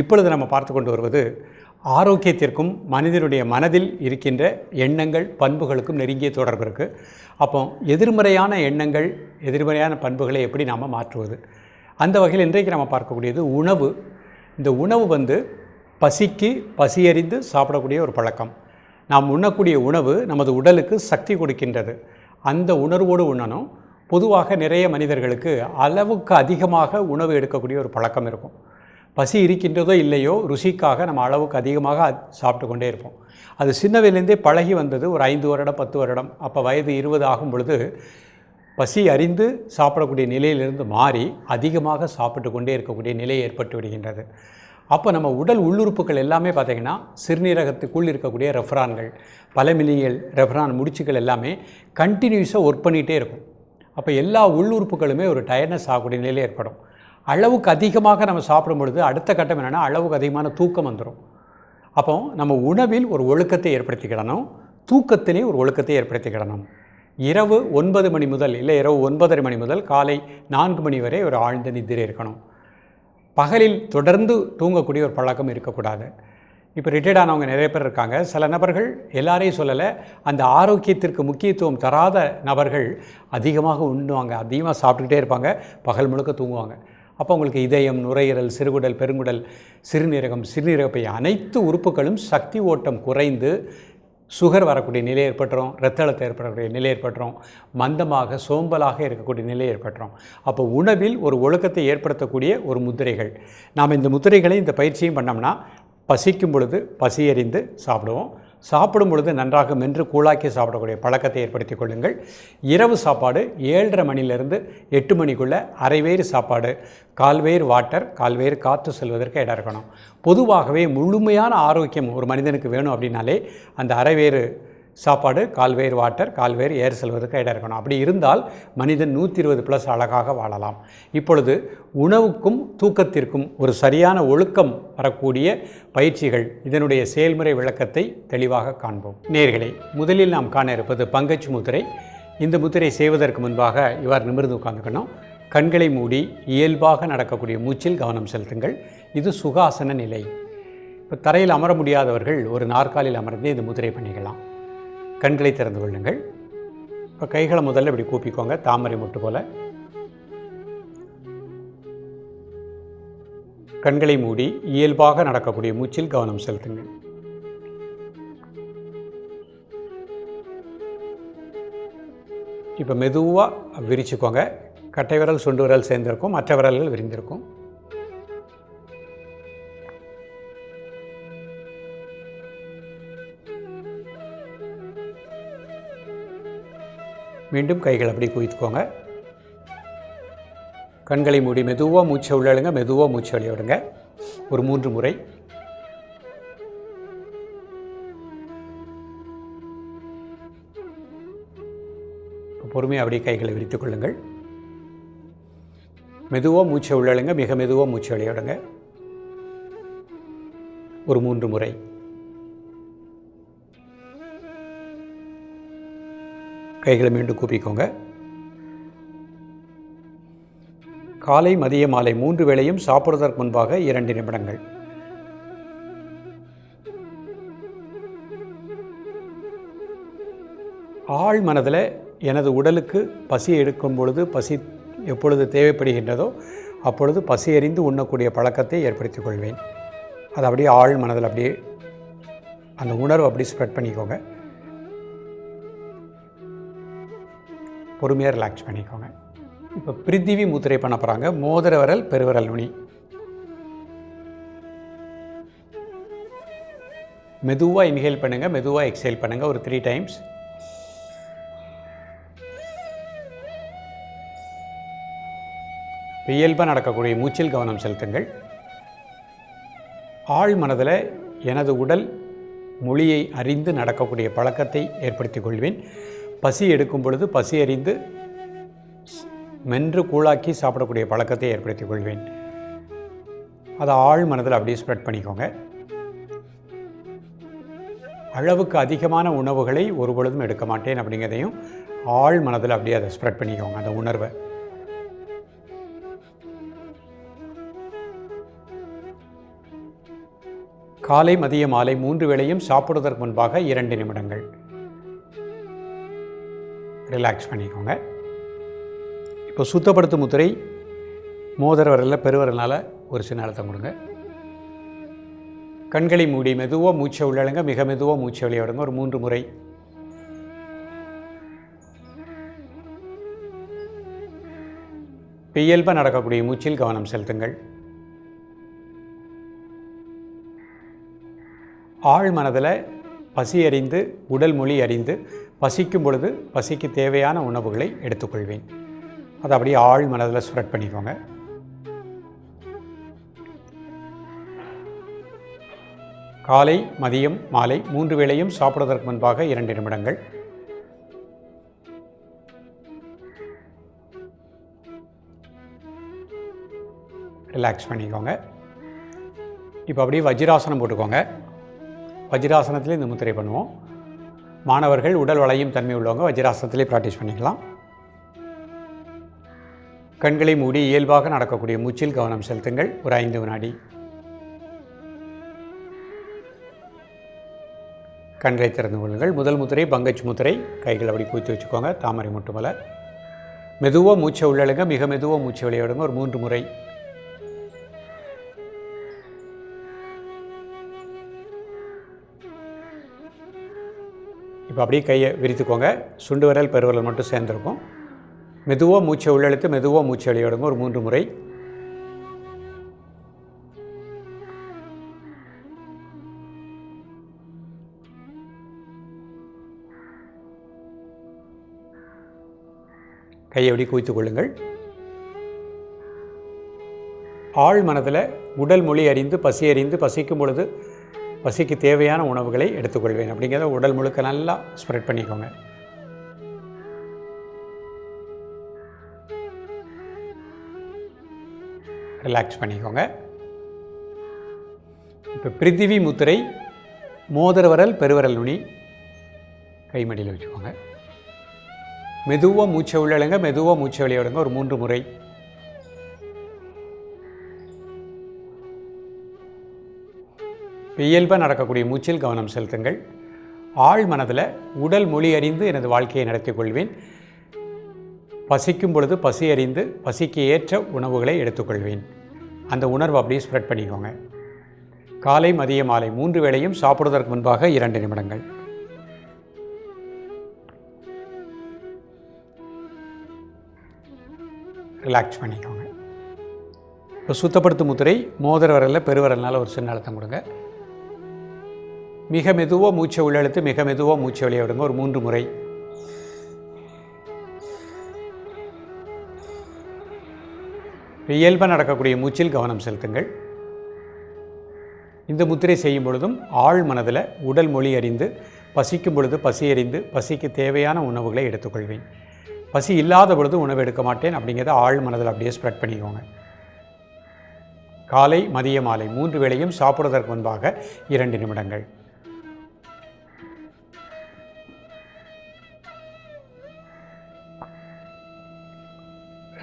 இப்பொழுது நம்ம பார்த்து கொண்டு வருவது ஆரோக்கியத்திற்கும் மனிதனுடைய மனதில் இருக்கின்ற எண்ணங்கள் பண்புகளுக்கும் நெருங்கிய தொடர்பு இருக்குது அப்போ எதிர்மறையான எண்ணங்கள் எதிர்மறையான பண்புகளை எப்படி நாம் மாற்றுவது? அந்த வகையில் இன்றைக்கு நம்ம பார்க்கக்கூடியது உணவு. இந்த உணவு வந்து பசிக்கு பசியறிந்து சாப்பிடக்கூடிய ஒரு பழக்கம். நாம் உண்ணக்கூடிய உணவு நமது உடலுக்கு சக்தி கொடுக்கின்றது. அந்த உணர்வோடு உண்ணணும். பொதுவாக நிறைய மனிதர்களுக்கு அளவுக்கு அதிகமாக உணவு எடுக்கக்கூடிய ஒரு பழக்கம் இருக்கும். பசி இருக்கின்றதோ இல்லையோ ருசிக்காக நம்ம அளவுக்கு அதிகமாக சாப்பிட்டு கொண்டே இருப்போம். அது சின்னவிலேருந்தே பழகி வந்தது ஒரு ஐந்து வருடம் பத்து வருடம். அப்போ வயது இருபது ஆகும் பொழுது பசி அறிந்து சாப்பிடக்கூடிய நிலையிலிருந்து மாறி அதிகமாக சாப்பிட்டு கொண்டே இருக்கக்கூடிய நிலை ஏற்பட்டு விடுகின்றது. அப்போ நம்ம உடல் உள்ளுறுப்புகள் எல்லாமே பார்த்திங்கன்னா சிறுநீரகத்துக்குள் இருக்கக்கூடிய ரெஃப்ரான்கள் பல மில்லியல் ரெஃப்ரான் முடிச்சுகள் எல்லாமே கண்டினியூஸாக ஒர்க் பண்ணிகிட்டே இருக்கும். அப்போ எல்லா உள்ளுறுப்புகளுமே ஒரு டயர்னஸ் ஆகக்கூடிய நிலை ஏற்படும். அளவுக்கு அதிகமாக நம்ம சாப்பிடும் பொழுது அடுத்த கட்டம் என்னென்னா அளவுக்கு அதிகமான தூக்கம் வந்துடும் அப்போ நம்ம உணவில் ஒரு ஒழுக்கத்தை ஏற்படுத்திக்கிடணும். தூக்கத்திலே ஒரு ஒழுக்கத்தை ஏற்படுத்திக்கிடணும். இரவு ஒன்பது மணி முதல் இல்லை இரவு ஒன்பதரை மணி முதல் காலை நான்கு மணி வரை ஒரு ஆழ்ந்த நிதிரை இருக்கணும். பகலில் தொடர்ந்து தூங்கக்கூடிய ஒரு பழக்கம் இருக்கக்கூடாது. இப்போ ரிட்டையர்ட் ஆனவங்க நிறைய பேர் இருக்காங்க. சில நபர்கள் எல்லாரையும் சொல்லலை அந்த ஆரோக்கியத்திற்கு முக்கியத்துவம் தராத நபர்கள் அதிகமாக உண்ணுவாங்க அதிகமாக சாப்பிட்டுக்கிட்டே இருப்பாங்க பகல் முழுக்க தூங்குவாங்க. அப்போ உங்களுக்கு இதயம் நுரையீரல் சிறுகுடல் பெருங்குடல் சிறுநீரகம் சிறுநீரகப்பை அனைத்து உறுப்புகளும் சக்தி ஓட்டம் குறைந்து சுகர் வரக்கூடிய நிலை ஏற்பட்டுறோம் ரத்த அழுத்தம் ஏற்படக்கூடிய நிலை ஏற்பட்டுறோம் மந்தமாக சோம்பலாக இருக்கக்கூடிய நிலை ஏற்பட்டுறோம் அப்போ உணவில் ஒரு ஒழுக்கத்தை ஏற்படுத்தக்கூடிய ஒரு முத்திரைகள். நாம் இந்த முத்திரைகளை இந்த பயிற்சியும் பண்ணோம்னா பசிக்கும் பொழுது பசியறிந்து சாப்பிடுவோம். சாப்பிடும் பொழுது நன்றாக மென்று கூழாக்கி சாப்பிடக்கூடிய பழக்கத்தை ஏற்படுத்திக் கொள்ளுங்கள். இரவு சாப்பாடு ஏழரை மணிலிருந்து எட்டு மணிக்குள்ளே அரைவேறு சாப்பாடு கால்வேறு வாட்டர் கால்வேறு காற்று செல்வதற்கு இடம் இருக்கணும். பொதுவாகவே முழுமையான ஆரோக்கியம் ஒரு மனிதனுக்கு வேணும் அப்படின்னாலே அந்த அரைவேறு சாப்பாடு கால்வேர் வாட்டர் கால்வேர் ஏர் செல்வதற்கு இடம் இருக்கணும். அப்படி இருந்தால் மனிதன் நூற்றி இருபது ப்ளஸ் அழகாக வாழலாம். இப்பொழுது உணவுக்கும் தூக்கத்திற்கும் ஒரு சரியான ஒழுக்கம் வரக்கூடிய பயிற்சிகள் இதனுடைய செயல்முறை விளக்கத்தை தெளிவாக காண்போம். நேர்களே முதலில் நாம் காண இருப்பது பங்கஜ் முத்திரை இந்த முத்திரை செய்வதற்கு முன்பாக இவ்வாறு நிமிர்ந்து உட்காந்துக்கணும் கண்களை மூடி இயல்பாக நடக்கக்கூடிய மூச்சில் கவனம் செலுத்துங்கள். இது சுகாசன நிலை. இப்போ தரையில் அமர முடியாதவர்கள் ஒரு நாற்காலியில் அமர்ந்து இந்த முதிரை பண்ணிக்கலாம். கண்களை திறந்து கொள்ளுங்கள். இப்போ கைகளை முதல்ல இப்படி கூப்பிக்கோங்க தாமரை முட்டு போல். கண்களை மூடி இயல்பாக நடக்கக்கூடிய மூச்சில் கவனம் செலுத்துங்கள். இப்போ மெதுவாக விரிச்சுக்கோங்க. கட்டை விரல் சுண்டு விரல் சேர்ந்திருக்கும் மற்ற விரல்கள் விரிந்திருக்கும். மீண்டும் கைகள் அப்படி குவித்துக்கோங்க. கண்களை மூடி மெதுவாக மூச்சை உள்ளழுங்க மெதுவாக மூச்சை வெளிய விடுங்க. ஒரு மூன்று முறை. பொறுமையாக அப்படியே கைகளை விரித்துக் கொள்ளுங்கள். மெதுவாக மூச்சை உள்ளழுங்க மிக மெதுவாக மூச்சை வெளிய ஒரு மூன்று முறை. கைகளை மீண்டும் கூப்பிக்கோங்க. காலை மதிய மாலை மூன்று வேளையும் சாப்பிடுவதற்கு முன்பாக இரண்டு நிமிடங்கள். ஆழ் மனதில் எனது உடலுக்கு பசி எடுக்கும் பொழுது பசி எப்பொழுது தேவைப்படுகின்றதோ அப்பொழுது பசி அறிந்து உண்ணக்கூடிய பழக்கத்தை ஏற்படுத்திக் கொள்வேன். அது அப்படியே ஆழ் மனதில் அப்படியே அந்த உணர்வு அப்படியே ஸ்ப்ரெட் பண்ணிக்கோங்க. பொறுமையாக ரிலாக்ஸ் பண்ணிக்கோங்க. இப்போ பிரித்திவி முத்திரை பண்ண போகிறாங்க மோதிர விரல் பெருவிரல் நுனி. மெதுவாக இன்ஹேல் பண்ணுங்கள் மெதுவாக எக்ஸேல் பண்ணுங்கள் ஒரு த்ரீ டைம்ஸ் இயல்பாக நடக்கக்கூடிய மூச்சில் கவனம் செலுத்துங்கள். ஆழ் மனதில் எனது உடல் மொழியை அறிந்து நடக்கக்கூடிய பழக்கத்தை ஏற்படுத்திக் கொள்வேன். பசி எடுக்கும் பொழுது பசி அறிந்து மென்று கூழாக்கி சாப்பிடக்கூடிய பழக்கத்தை ஏற்படுத்திக் கொள்வேன். அதை ஆழ் மனதில் அப்படியே ஸ்ப்ரெட் பண்ணிக்கோங்க. அளவுக்கு அதிகமான உணவுகளை ஒரு பொழுதும் எடுக்க மாட்டேன் அப்படிங்கிறதையும் ஆழ் மனதில் அப்படியே அதை ஸ்ப்ரெட் பண்ணிக்கோங்க அந்த உணர்வை. காலை மதிய மாலை மூன்று வேளையும் சாப்பிடுவதற்கு முன்பாக இரண்டு நிமிடங்கள். ரிலாக்ஸ் பண்ணிக்கோங்க. இப்போ சுத்தப்படுத்தும் முத்திரை மோதிர வரலில் பெருவரனால் ஒரு சின்ன அழுத்தம் கொடுங்க. கண்களை மூடி மெதுவாக மூச்சை உள்ளழுங்க மிக மெதுவாக மூச்சை வெளியே விடுங்க. ஒரு மூன்று முறை. இயல்பாக நடக்கக்கூடிய மூச்சில் கவனம் செலுத்துங்கள். ஆழ் மனதில் பசி அறிந்து உடல் மொழி அறிந்து பசிக்கும் பொழுது பசிக்கு தேவையான உணவுகளை எடுத்துக்கொள்வேன். அதை அப்படியே ஆழ் மனதில் ஸ்ப்ரெட் பண்ணிக்கோங்க. காலை மதியம் மாலை மூன்று வேளையும் சாப்பிடுவதற்கு முன்பாக இரண்டு நிமிடங்கள். ரிலாக்ஸ் பண்ணிக்கோங்க. இப்போ அப்படியே வஜ்ராசனம் போட்டுக்கோங்க. வஜ்ராசனத்திலே இந்த முத்திரை பண்ணுவோம். மாணவர்கள் உடல் வளையும் தன்மை உள்ளவங்க வஜ்ராசனத்திலே ப்ராக்டிஸ் பண்ணிக்கலாம். கண்களை மூடி இயல்பாக நடக்கக்கூடிய மூச்சில் கவனம் செலுத்துங்கள். ஒரு ஐந்து வினாடி. கண்களை திறந்து கொள்ளுங்கள். முதல் முத்திரை பங்கஜ் முத்திரை. கைகள் அப்படி குவித்து வச்சுக்கோங்க. தாமரை மட்டுமல்ல மெதுவாக மூச்சை உள்ளழுங்க. மிக மெதுவாக மூச்சை விளையாடுங்க. ஒரு மூன்று முறை. இப்போ அப்படியே கையை விரித்துக்கோங்க. சுண்டு விரல் பெருவரல் மட்டும் சேர்ந்துருக்கும். மெதுவாக மூச்சை உள்ளெழுத்து மெதுவாக மூச்சை வெளியிடுங்க. ஒரு மூன்று முறை. கையை அப்படி குவித்துக் கொள்ளுங்கள். ஆழ் மனதில் உடல் மொழி அறிந்து பசி அறிந்து பசிக்கும் பொழுது பசிக்கு தேவையான உணவுகளை எடுத்துக்கொள்வேன் அப்படிங்கிறத உடல் முழுக்க நல்லா ஸ்ப்ரெட் பண்ணிக்கோங்க. ரிலாக்ஸ் பண்ணிக்கோங்க. இப்போ பிரித்திவி முத்திரை மோதிர விரல் நுனி கைமடியில் வச்சுக்கோங்க. மெதுவாக மூச்சை உள்ளழுங்க மெதுவாக மூச்சை வெளியிடுங்க ஒரு மூன்று முறை. இயல்பாக நடக்கக்கூடிய மூச்சில் கவனம் செலுத்துங்கள். ஆழ் மனதில் உடல் மொழி அறிந்து எனது வாழ்க்கையை நடத்திக் கொள்வேன். பசிக்கும் பொழுது பசி அறிந்து பசிக்கு ஏற்ற உணவுகளை எடுத்துக்கொள்வேன் அந்த உணர்வு அப்படியே ஸ்ப்ரெட் பண்ணிக்கோங்க. காலை மதிய மாலை மூன்று வேளையும் சாப்பிடுவதற்கு முன்பாக இரண்டு நிமிடங்கள். ரிலாக்ஸ் பண்ணிக்கோங்க. இப்போ சுத்தப்படுத்தும் முத்திரை மோதிர வரலில் பெருவிரல்னால ஒரு சின்ன அழுத்தம் கொடுங்க. மிக மெதுவாக மூச்சை உள்ளெழுத்து மிக மெதுவாக மூச்சை வெளியே விடுங்க. ஒரு மூன்று முறை. இயல்பாக நடக்கக்கூடிய மூச்சில் கவனம் செலுத்துங்கள். இந்த முத்திரை செய்யும் பொழுதும் ஆழ் மனதில் உடல் மொழி அறிந்து பசிக்கும் பொழுது பசி அறிந்து பசிக்கு தேவையான உணவுகளை எடுத்துக்கொள்வேன். பசி இல்லாத பொழுது உணவு எடுக்க மாட்டேன் அப்படிங்கிறத ஆழ் மனதில் அப்படியே ஸ்ப்ரெட் பண்ணிக்கோங்க. காலை மதிய மாலை மூன்று வேளையும் சாப்பிடுவதற்கு முன்பாக இரண்டு நிமிடங்கள்.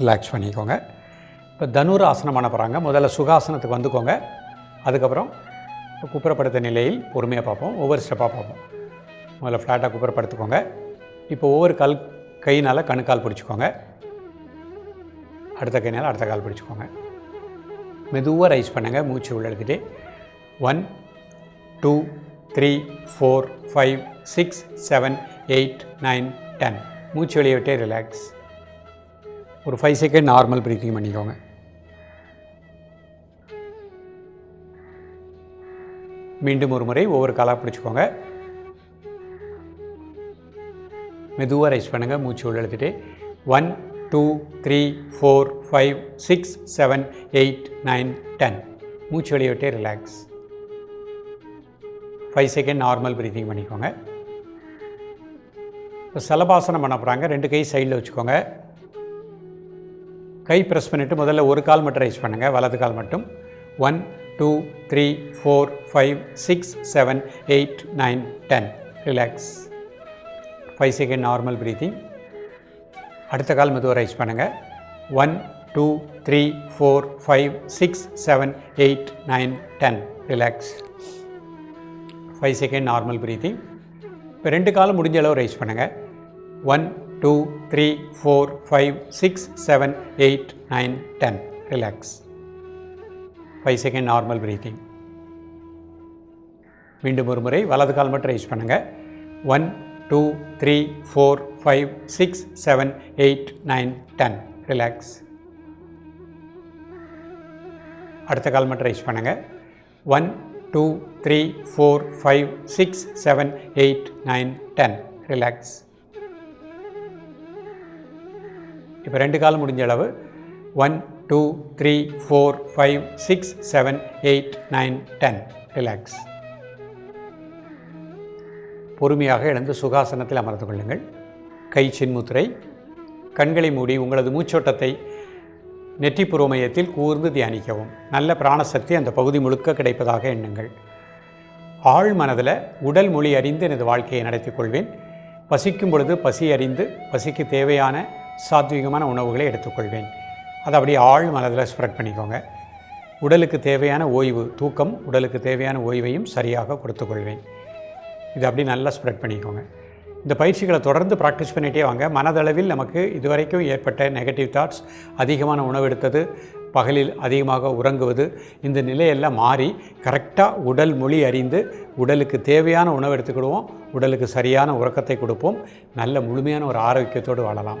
ரிலாக்ஸ் பண்ணிக்கோங்க. இப்போ தனுர் ஆசனம் பண்ண போகிறாங்க முதல்ல சுகாசனத்துக்கு வந்துக்கோங்க. அதுக்கப்புறம் குப்புறப்படுத்த நிலையில் பொறுமையாக பார்ப்போம். ஒவ்வொரு ஸ்டெப்பாக பார்ப்போம். முதல்ல ஃப்ளாட்டாக குப்புறப்படுத்துக்கோங்க. இப்போ ஒவ்வொரு கல் கையினால் கணுக்கால் பிடிச்சிக்கோங்க. அடுத்த கையினால் அடுத்த கால் பிடிச்சிக்கோங்க. மெதுவாக ரைஸ் பண்ணுங்கள் மூச்சு உள்ளெடுத்துட்டு one two three four five six seven eight nine ten மூச்சு வெளியே விட்டே ரிலாக்ஸ் ஒரு ஃபைவ் செகண்ட் நார்மல் ப்ரீத்திங் பண்ணிக்கோங்க. மீண்டும் ஒரு முறை ஒவ்வொரு காலாக பிடிச்சிக்கோங்க. மெதுவாக ரைஸ் பண்ணுங்கள் மூச்சு உள்ள எடுத்துகிட்டு one two three four five six seven eight nine ten மூச்சு வெளியவிட்டே relax five second normal breathing பண்ணிக்கோங்க. இப்போ சலபாசனம் பண்ண போகிறாங்க ரெண்டு கை சைடில் வச்சுக்கோங்க. கை ப்ரெஸ் பண்ணிவிட்டு முதல்ல ஒரு கால் மட்டும் ரைஸ் பண்ணுங்கள் வலது கால் மட்டும். One two three four five six seven eight nine ten relax five second normal breathing அடுத்த கால் மெதுவாக ரைஸ் பண்ணுங்கள் one two three four five six seven eight nine ten relax five second normal breathing இப்போ ரெண்டு காலம் முடிஞ்ச அளவு rice பண்ணுங்கள் one two three four five six seven eight nine ten relax five second normal breathing மீண்டும் ஒரு முறை வலது கால் மட்டும் ரைஸ் பண்ணுங்கள் one two three four five six seven eight nine ten relax அடுத்த கால் மட்டும் ரைஸ் பண்ணுங்கள் one two three four five six seven eight nine ten relax இப்போ ரெண்டு காலம் முடிஞ்ச அளவு. One two three four five six seven eight nine ten relax பொறுமையாக எழுந்து சுகாசனத்தில் அமர்ந்து கொள்ளுங்கள். கை சின்முத்திரை கண்களை மூடி உங்களது மூச்சோட்டத்தை நெற்றிப்புற மையத்தில் கூர்ந்து தியானிக்கவும். நல்ல பிராணசக்தி அந்த பகுதி முழுக்க கிடைப்பதாக எண்ணுங்கள். ஆழ் மனதில் உடல் மொழி அறிந்து எனது வாழ்க்கையை நடத்தி கொள்வேன். பசிக்கும் பொழுது பசி அறிந்து பசிக்கு தேவையான சாத்வீகமான உணவுகளை எடுத்துக்கொள்வேன். அதை அப்படியே ஆழ் மனதில் ஸ்ப்ரெட் பண்ணிக்கோங்க. உடலுக்கு தேவையான ஓய்வு தூக்கம் உடலுக்கு தேவையான ஓய்வையும் சரியாக கொடுத்துக்கொள்வேன். இது அப்படி நல்லா ஸ்ப்ரெட் பண்ணிக்கோங்க. இந்த பயிற்சிகளை தொடர்ந்து ப்ராக்டிஸ் பண்ணிகிட்டே வாங்க. மனதளவில் நமக்கு இதுவரைக்கும் ஏற்பட்ட நெகட்டிவ் தாட்ஸ் அதிகமான உணவு எடுத்தது பகலில் அதிகமாக உறங்குவது இந்த நிலையெல்லாம் மாறி கரெக்டாக உடல் மொழி அறிந்து உடலுக்கு தேவையான உணவு எடுத்துக்கிடுவோம் உடலுக்கு சரியான உறக்கத்தை கொடுப்போம் நல்ல முழுமையான ஒரு ஆரோக்கியத்தோடு வாழலாம்.